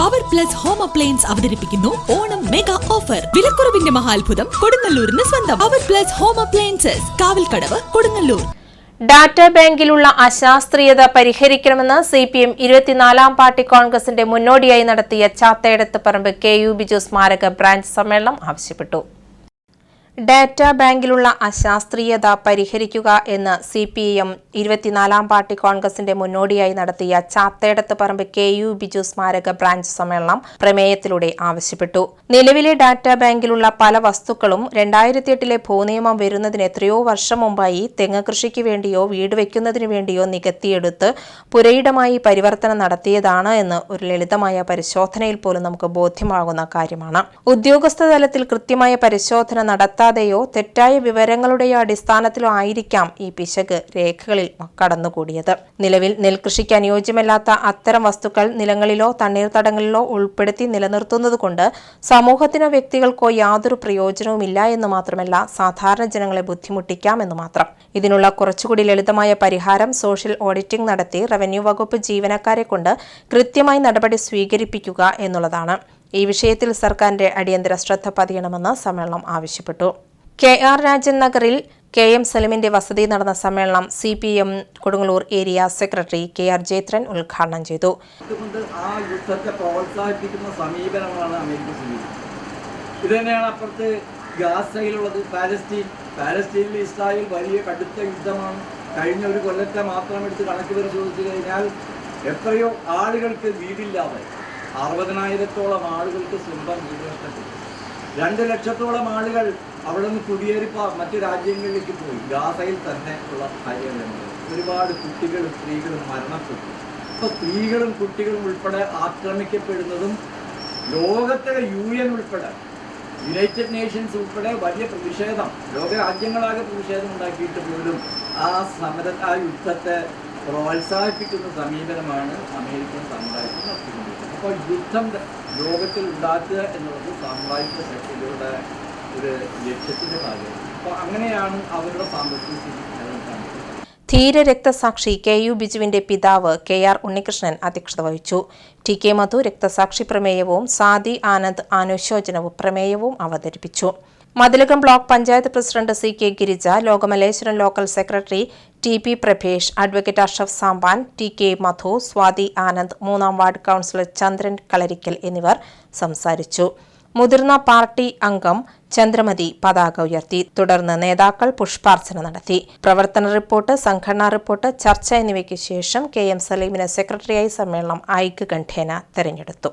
Plus home appliance അവതരിപ്പിക്കുന്നു. Onam mega offer വിലക്കുറവിന്റെ മഹാത്ഭുതം കൊടുങ്ങല്ലൂരിന് സ്വന്തം. Power plus home appliances Kavalkadavu Kodungallur. Data ബാങ്കിലുള്ള അശാസ്ത്രീയത പരിഹരിക്കണമെന്ന് സി പി എം ഇരുപത്തിനാലാം പാർട്ടി കോൺഗ്രസിന്റെ മുന്നോടിയായി നടത്തിയ ചാത്തയിടത്ത് പറമ്പ് കെ യു ബിജു സ്മാരക ബ്രാഞ്ച് സമ്മേളനം ആവശ്യപ്പെട്ടു. ഡാറ്റാ ബാങ്കിലുള്ള അശാസ്ത്രീയത പരിഹരിക്കുക എന്ന് സി പി എം ഇരുപത്തിനാലാം പാർട്ടി കോൺഗ്രസിന്റെ മുന്നോടിയായി നടത്തിയ ചാത്തേടത്ത് പറമ്പ് കെ യു ബിജു സ്മാരക ബ്രാഞ്ച് സമ്മേളനം പ്രമേയത്തിലൂടെ ആവശ്യപ്പെട്ടു. നിലവിലെ ഡാറ്റാ ബാങ്കിലുള്ള പല വസ്തുക്കളും രണ്ടായിരത്തി എട്ടിലെ ഭൂനിയമം വരുന്നതിന് എത്രയോ വർഷം മുമ്പായി തെങ്ങ് കൃഷിക്ക് വേണ്ടിയോ വീട് വയ്ക്കുന്നതിനു വേണ്ടിയോ നികത്തിയെടുത്ത് പുരയിടമായി പരിവർത്തനം നടത്തിയതാണ് എന്ന് ഒരു ലളിതമായ പരിശോധനയിൽ പോലും നമുക്ക് ബോധ്യമാകുന്ന കാര്യമാണ്. ഉദ്യോഗസ്ഥ തലത്തിൽ കൃത്യമായ പരിശോധന നടത്താതെയോ തെറ്റായ വിവരങ്ങളുടെയോ അടിസ്ഥാനത്തിലോ ആയിരിക്കാം ഈ പിശക് രേഖകളിൽ കടന്നുകൂടിയത്. നിലവിൽ നെൽകൃഷിക്ക് അനുയോജ്യമല്ലാത്ത അത്തരം വസ്തുക്കൾ നിലങ്ങളിലോ തണ്ണീർത്തടങ്ങളിലോ ഉൾപ്പെടുത്തി നിലനിർത്തുന്നതുകൊണ്ട് സമൂഹത്തിനോ വ്യക്തികൾക്കോ യാതൊരു പ്രയോജനവുമില്ല എന്ന് മാത്രമല്ല സാധാരണ ജനങ്ങളെ ബുദ്ധിമുട്ടിക്കാമെന്ന് മാത്രം. ഇതിനുള്ള കുറച്ചുകൂടി ലളിതമായ പരിഹാരം സോഷ്യൽ ഓഡിറ്റിംഗ് നടത്തി റവന്യൂ വകുപ്പ് ജീവനക്കാരെ കൊണ്ട് കൃത്യമായി നടപടി സ്വീകരിപ്പിക്കുക എന്നുള്ളതാണ്. ഈ വിഷയത്തിൽ സർക്കാരിന്റെ അടിയന്തര ശ്രദ്ധ പതിയണമെന്ന് സമ്മേളനം ആവശ്യപ്പെട്ടു. കെ ആർ രാജൻ നഗറിൽ കെ എം സലിമിന്റെ വസതി നടന്ന സമ്മേളനം C P M Kodungallur area secretary K R Jayathran ഉദ്ഘാടനം ചെയ്തു. ഇത് തന്നെയാണ് അപ്പുറത്ത് ഗാസയിലുള്ളത്. പാലസ്തീൻ പാലസ്തീനിൽ ഇസ്രായേൽ വലിയ കടുത്ത യുദ്ധമാണ്. കഴിഞ്ഞ ഒരു കൊല്ലത്തെ മാത്രം എടുത്ത് കണക്ക് പരിശോധിച്ചു കഴിഞ്ഞാൽ എത്രയോ ആളുകൾക്ക് വീടില്ലാതെ അറുപതിനായിരത്തോളം ആളുകൾക്ക് സ്വന്തം വീട് നഷ്ടപ്പെട്ടു. രണ്ട് ലക്ഷത്തോളം ആളുകൾ അവിടെ നിന്ന് കുടിയേറി മറ്റ് രാജ്യങ്ങളിലേക്ക് പോയി. ഗാസയിൽ തന്നെ ഉള്ള കാര്യങ്ങളുണ്ട് ഒരുപാട് കുട്ടികളും സ്ത്രീകളും മരണപ്പെട്ടു. ഇപ്പൊ സ്ത്രീകളും കുട്ടികളും ഉൾപ്പെടെ ആക്രമിക്കപ്പെടുന്നതും ലോകത്തിലെ യു എൻ ഉൾപ്പെടെ യുണൈറ്റഡ് നേഷൻസ് ഉൾപ്പെടെ വലിയ പ്രതിഷേധം ലോകരാജ്യങ്ങളാകെ പ്രതിഷേധം ഉണ്ടാക്കിയിട്ട് പോലും ആ സമര ആ യുദ്ധത്തെ പ്രോത്സാഹിപ്പിക്കുന്ന സമീപനമാണ് അമേരിക്കൻ സാമ്രാജ്യം നടത്തിക്കൊണ്ടിരിക്കുന്നത്. അപ്പോൾ യുദ്ധം ലോകത്തിൽ ഉണ്ടാക്കുക എന്നുള്ളത് സാമ്രാജ്യ ശക്തികളുടെ ഒരു ലക്ഷ്യത്തിന്റെ ഭാഗമാണ്. അപ്പോൾ അങ്ങനെയാണ് അവരുടെ സാമ്പത്തിക സ്ഥിതി നിലനിൽക്കുന്നത്. ധീരരക്തസാക്ഷി കെ യു ബിജുവിന്റെ പിതാവ് കെ ആർ ഉണ്ണികൃഷ്ണൻ അധ്യക്ഷത വഹിച്ചു. ടി കെ മധു രക്തസാക്ഷി പ്രമേയവും സാദി ആനന്ദ് അനുശോചനവും പ്രമേയവും അവതരിപ്പിച്ചു. Mathilakam block panchayat president C K Girija Lokamaleswaram local secretary T P Prabhesh advocate Ashaf Sampan T K Madhu Swathi Anand മൂന്നാം വാർഡ് കൗൺസിലർ ചന്ദ്രൻ കളരിക്കൽ എന്നിവർ സംസാരിച്ചു. മുതിർന്ന പാർട്ടി അംഗം ചന്ദ്രമതി പതാക ഉയർത്തി. തുടർന്ന് നേതാക്കൾ പുഷ്പാർച്ചന നടത്തി. പ്രവർത്തന റിപ്പോർട്ട് സംഘടനാ റിപ്പോർട്ട് ചർച്ച എന്നിവയ്ക്ക് ശേഷം കെ എം സലീമിനെ സെക്രട്ടറിയായി സമ്മേളനം ഐക്യകണ്ഠേന തെരഞ്ഞെടുത്തു.